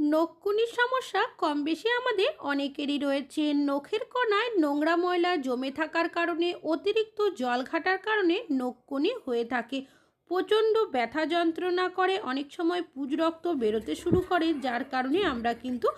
নখকুনির সমস্যা কম বেশি আমাদের অনেকেরই রয়েছে। নখের কোনায় নোংরা ময়লা জমে থাকার কারণে, অতিরিক্ত জল ঘাটার কারণে নখকুনি হয়ে থাকে। প্রচণ্ড ব্যথা যন্ত্রণা করে, অনেক সময় পুজ রক্ত বেরোতে শুরু করে, যার কারণে আমরা কিন্তু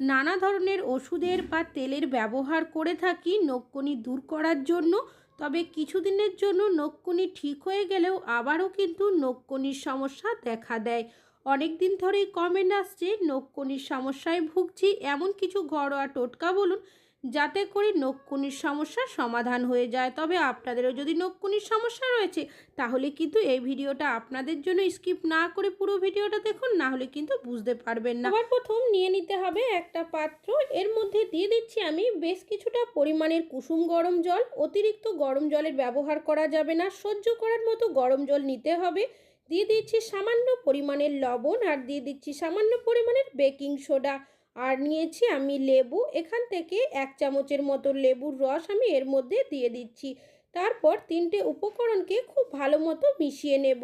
নানা ধরনের ওষুধের বা তেলের ব্যবহার করে থাকি নখকুনি দূর করার জন্য। তবে কিছুদিনের জন্য নখকুনি ঠিক হয়ে গেলেও আবারও কিন্তু নখকুনির সমস্যা দেখা দেয়। অনেক দিন ধরেই কমেন্ট আসছে, নখকুনির সমস্যায় ভুগছি, এমন কিছু ঘরোয়া টোটকা বলুন, যাতে করে নখকুনির সমস্যার সমাধান হয়ে যায়। তবে আপনাদেরও যদি নখকুনির সমস্যা রয়েছে, তাহলে কিন্তু এই ভিডিওটা আপনাদের জন্য স্কিপ না করে পুরো ভিডিওটা দেখুন, না হলে কিন্তু বুঝতে পারবেন না। আবার প্রথম নিয়ে নিতে হবে একটা পাত্র, এর মধ্যে দিয়ে দিচ্ছি আমি বেশ কিছুটা পরিমাণের কুসুম গরম জল। অতিরিক্ত গরম জলের ব্যবহার করা যাবে না, সহ্য করার মতো গরম জল নিতে হবে। দিয়ে দিচ্ছি সামান্য পরিমাণের লবণ আর দিয়ে দিচ্ছি সামান্য পরিমাণের বেকিং সোডা। আর নিয়েছি আমি লেবু, এখান থেকে এক চামচের মতো লেবুর রস আমি এর মধ্যে দিয়ে দিচ্ছি। তারপর তিনটে উপকরণকে খুব ভালো মতো মিশিয়ে নেব।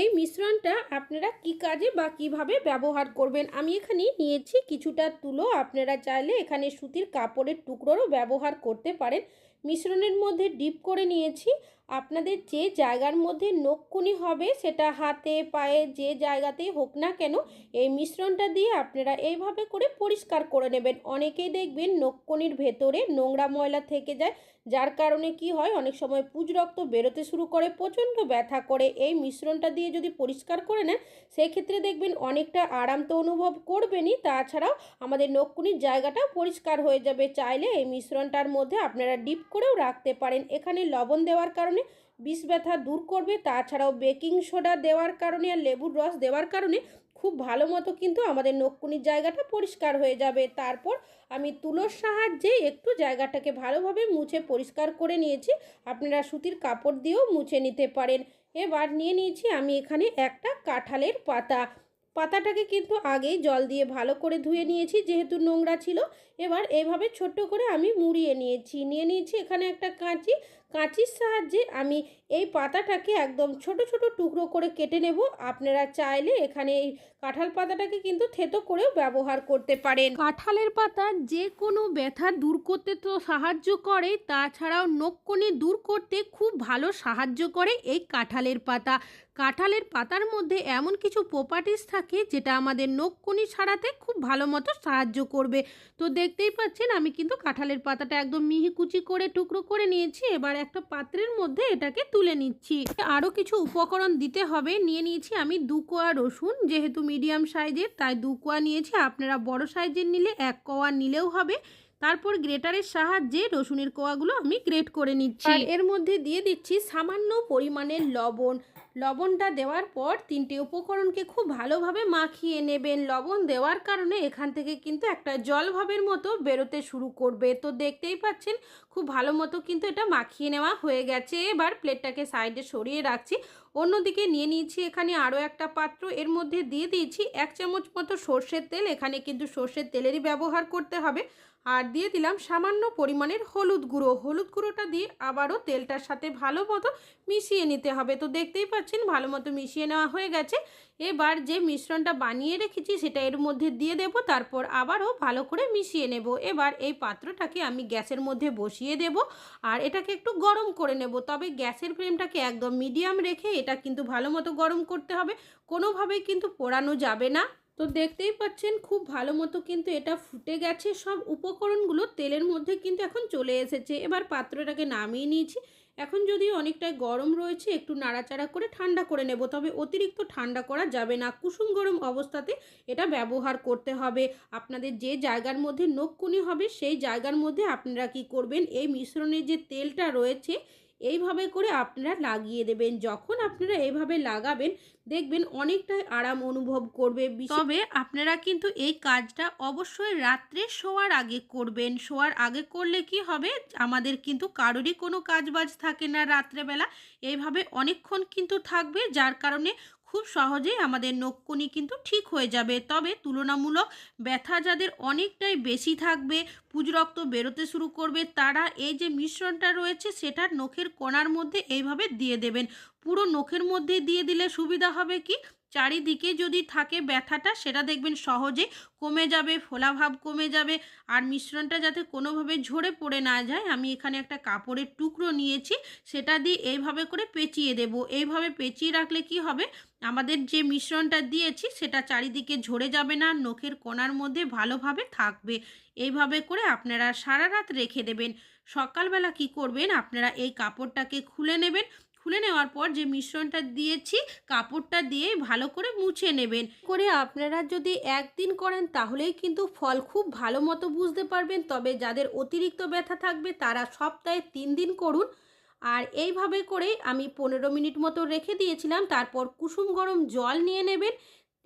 এই মিশ্রণটা আপনারা কি কাজে বা কীভাবে ব্যবহার করবেন? আমি এখানে নিয়েছি কিছুটা তুলো, আপনারা চাইলে এখানে সুতির কাপড়ের টুকরোরও ব্যবহার করতে পারেন। মিশ্রণের মধ্যে ডিপ করে নিয়েছি। আপনাদের যে জায়গার মধ্যে নখকুনি হবে, সেটা হাতে, পায়ে যে জায়গাতেই হোক না কেন, এই মিশ্রণটা দিয়ে আপনারা এইভাবে করে পরিষ্কার করে নেবেন। অনেকেই দেখবেন নখকুনির ভেতরে নোংরা ময়লা থেকে যায়, যার কারণে কি হয়, অনেক সময় পুজ রক্ত বেরোতে শুরু করে, প্রচণ্ড ব্যথা করে। এই মিশ্রণটা দিয়ে যদি পরিষ্কার করে নেন, সেক্ষেত্রে দেখবেন অনেকটা আরাম তো অনুভব করবেনই। তাছাড়াও আমাদের নখকুনির জায়গাটা পরিষ্কার হয়ে যাবে। চাইলে এই মিশ্রণটার মধ্যে আপনারা ডিপ করেও রাখতে পারেন। এখানে লবণ দেওয়ার কারণে বিষ ব্যথা দূর করবে। তাছাড়াও বেকিং সোডা দেওয়ার কারণে আর লেবুর রস দেওয়ার কারণে খুব ভালো মতো কিন্তু আমাদের নখকুনির জায়গাটা পরিষ্কার হয়ে যাবে। তারপর আমি তুলোর সাহায্যে একটু জায়গাটাকে ভালোভাবে মুছে পরিষ্কার করে নিয়েছি। আপনারা সুতির কাপড় দিয়েও মুছে নিতে পারেন। এবার নিয়ে নিয়েছি আমি এখানে একটা কাঁঠালের পাতা। পাতাটাকে কিন্তু আগেই জল দিয়ে ভালো করে ধুয়ে নিয়েছি, যেহেতু নোংরা ছিল। এবার এভাবে ছোট্ট করে আমি মুড়িয়ে নিয়েছি। নিয়ে নিয়েছি এখানে একটা কাঁচি। কাঁচির সাহায্যে আমি এই পাতাটাকে একদম ছোট ছোট টুকরো করে কেটে নেব। আপনারা চাইলে এখানে এই কাঁঠাল পাতাটাকে কিন্তু থেতো করেও ব্যবহার করতে পারেন। কাঁঠালের পাতা যে কোনো ব্যথা দূর করতে তো সাহায্য করে, তাছাড়াও নখকনি দূর করতে খুব ভালো সাহায্য করে এই কাঁঠালের পাতা। কাঁঠালের পাতার মধ্যে এমন কিছু প্রপার্টিস থাকে যেটা আমাদের নখকনি ছাড়াতে খুব ভালো মতো সাহায্য করবে। তো দেখতেই পাচ্ছেন, আমি কিন্তু কাঁঠালের পাতাটা একদম মিহি কুচি করে টুকরো করে নিয়েছি। এবার একটা পাত্রের মধ্যে এটাকে তুলে নিচ্ছি। আরও কিছু উপকরণ দিতে হবে। নিয়ে নিয়েছি আমি দু কোয়া রসুন, যেহেতু মিডিয়াম সাইজের, তাই দু কোয়া নিয়েছি। আপনারা বড় সাইজের নিলে এক কোয়া নিলেও হবে। তারপর গ্রেটারের সাহায্যে রসুনের কোয়াগুলো আমি গ্রেট করে নিচ্ছি। আর এর মধ্যে দিয়ে দিচ্ছি সামান্য পরিমাণের লবণ। লবণটা দেওয়ার পর তিনটে উপকরণকে খুব ভালোভাবে মাখিয়ে নেবেন। লবণ দেওয়ার কারণে এখান থেকে কিন্তু একটা জলভাবের মতো বেরোতে শুরু করবে। তো দেখতেই পাচ্ছেন, খুব ভালো মতো কিন্তু এটা মাখিয়ে নেওয়া হয়ে গেছে। এবার প্লেটটাকে সাইডে সরিয়ে রাখছি। অন্যদিকে নিয়ে নিয়েছি এখানে আরও একটা পাত্র। এর মধ্যে দিয়ে দিয়েছি এক চামচ মতো সর্ষের তেল। এখানে কিন্তু সর্ষের তেলেরই ব্যবহার করতে হবে। আর দিয়ে দিলাম সামান্য পরিমাণের হলুদ গুঁড়ো। হলুদ গুঁড়োটা দিয়ে আবারও তেলটার সাথে ভালো মতো মিশিয়ে নিতে হবে। তো দেখতেই পাচ্ছেন, ভালো মতো মিশিয়ে নেওয়া হয়ে গেছে। এবার যে মিশ্রণটা বানিয়ে রেখেছি সেটা এর মধ্যে দিয়ে দেব, তারপর আবারও ভালো করে মিশিয়ে নেব। এবার এই পাত্রটাকে আমি গ্যাসের মধ্যে বসিয়ে দেব আর এটাকে একটু গরম করে নেব। তবে গ্যাসের ফ্লেমটাকে একদম মিডিয়াম রেখে এটা কিন্তু ভালো মতো গরম করতে হবে। কোনোভাবেই কিন্তু পোড়ানো যাবে না। তো দেখতেই পাচ্ছেন খুব ভালো মতো কিন্তু এটা ফুটে গেছে। সব উপকরণগুলো তেলের মধ্যে কিন্তু এখন চলে এসেছে। এবার পাত্রটাকে নামিয়ে নিয়েছি। এখন যদি অনেকটাই গরম রয়েছে, একটু নাড়াচাড়া করে ঠান্ডা করে নেব, তবে অতিরিক্ত ঠান্ডা করা যাবে না। কুসুম গরম অবস্থাতে এটা ব্যবহার করতে হবে। আপনাদের যে জায়গার মধ্যে নখকুনি হবে, সেই জায়গার মধ্যে আপনারা কি করবেন? এই মিশ্রণের যে তেলটা রয়েছে এইভাবে করে আপনারা লাগিয়ে দেবেন। যখন আপনারা এইভাবে লাগাবেন, দেখবেন অনেকটাই আরাম অনুভব করবে। তবে আপনারা কিন্তু এই কাজটা অবশ্যই রাত্রে শোয়ার আগে করবেন। শোয়ার আগে করলে কি হবে? আমাদের কিন্তু কারোরই কোনো কাজবাজ থাকে না রাত্রেবেলা। এইভাবে অনেকক্ষণ কিন্তু থাকবে, যার কারণে খুব সহজেই আমাদের নখকুনি কিন্তু ঠিক হয়ে যাবে। তবে তুলনামূলক ব্যথা যাদের অনেকটাই বেশি থাকবে, পুজ রক্ত বেরোতে শুরু করবে, তারা এই যে মিশ্রণটা রয়েছে সেটা নখের কোনার মধ্যে এইভাবে দিয়ে দেবেন। পুরো নখের মধ্যে দিয়ে দিলে সুবিধা হবে কি? চারিদিকে যদি থাকে ব্যথাটা, সেটা দেখবেন সহজে কমে যাবে, ফোলাভাব কমে যাবে। আর মিশ্রণটা যাতে কোনোভাবে ঝরে পড়ে না যায়, আমি এখানে একটা কাপড়ের টুকরো নিয়েছি, সেটা দিয়ে এইভাবে করে পেঁচিয়ে দেব। এইভাবে পেঁচিয়ে রাখলে কি হবে? আমাদের যে মিশ্রণটা দিয়েছি, সেটা চারিদিকে ঝরে যাবে না, নখের কোনার মধ্যে ভালোভাবে থাকবে। এইভাবে করে আপনারা সারা রাত রেখে দেবেন। সকালবেলা কি করবেন? আপনারা এই কাপড়টাকে খুলে নেবেন খুলে নেওয়ার পর যে মিশ্রণটা দিয়েছি, কাপড়টা দিয়ে ভালো করে মুছে নেবেন। করে আপনারা যদি একদিন করেন, তাহলেই কিন্তু ফল খুব ভালো মতো বুঝতে পারবেন। তবে যাদের অতিরিক্ত ব্যথা থাকবে, তারা সপ্তাহে তিন দিন করুন। আর এইভাবে করে আমি পনেরো মিনিট মতো রেখে দিয়েছিলাম। তারপর কুসুম গরম জল নিয়ে নেবেন।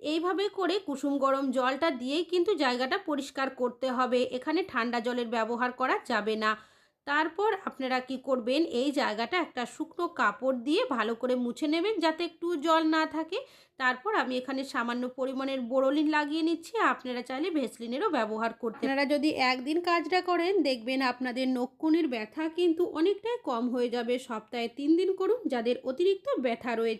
এইভাবে করে কুসুম গরম জলটা দিয়েই কিন্তু জায়গাটা পরিষ্কার করতে হবে। এখানে ঠান্ডা জলের ব্যবহার করা যাবে না। তারপর আপনারা কি করবেন? এই জায়গাটা একটা শুকনো কাপড় দিয়ে ভালো করে মুছে নেবেন যাতে একটু জল না থাকে। তারপর আমি এখানে সামান্য পরিমাণের বোরোলিন লাগিয়ে নিচ্ছি। আপনারা চাইলে ভেসলিনেরও ব্যবহার করতে আপনারা যদি একদিন কাজটা করেন দেখবেন আপনাদের নখকুনির ব্যথা কিন্তু অনেকটাই কম হয়ে যাবে। সপ্তাহে তিন দিন করুন যাদের অতিরিক্ত ব্যথা রয়েছে।